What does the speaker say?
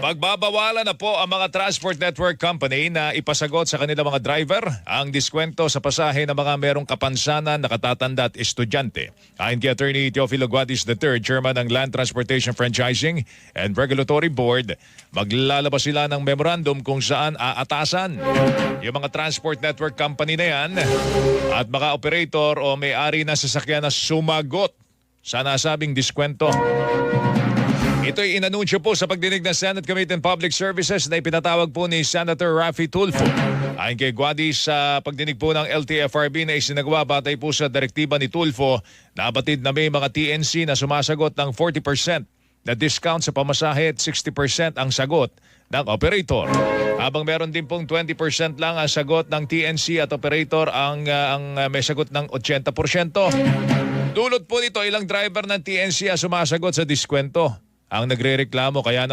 Pagbabawalan na po ang mga transport network company na ipasagot sa kanilang mga driver ang diskwento sa pasahe ng mga merong kapansanan, nakatatanda at estudyante. Ayon kay Attorney Teofilo Guadis III, Chairman ng Land Transportation Franchising and Regulatory Board, maglalabas sila ng memorandum kung saan aatasan yung mga transport network company na yan at mga operator o may-ari ng sasakyan na sumagot sa nasabing diskwento. Ito'y inanunsyo po sa pagdinig ng Senate Committee on Public Services na ipinatawag po ni Senator Raffy Tulfo. Ayon kay Guadi sa pagdinig po ng LTFRB na isinagawa batay po sa direktiba ni Tulfo na abatid na may mga TNC na sumasagot ng 40% na discount sa pamasahe at 60% ang sagot ng operator. Habang meron din pong 20% lang ang sagot ng TNC at operator ang, ah, ang ah, may sagot ng 80%. Dulot po nito ilang driver ng TNC ang sumasagot sa diskwento. Ang nagrereklamo kaya naman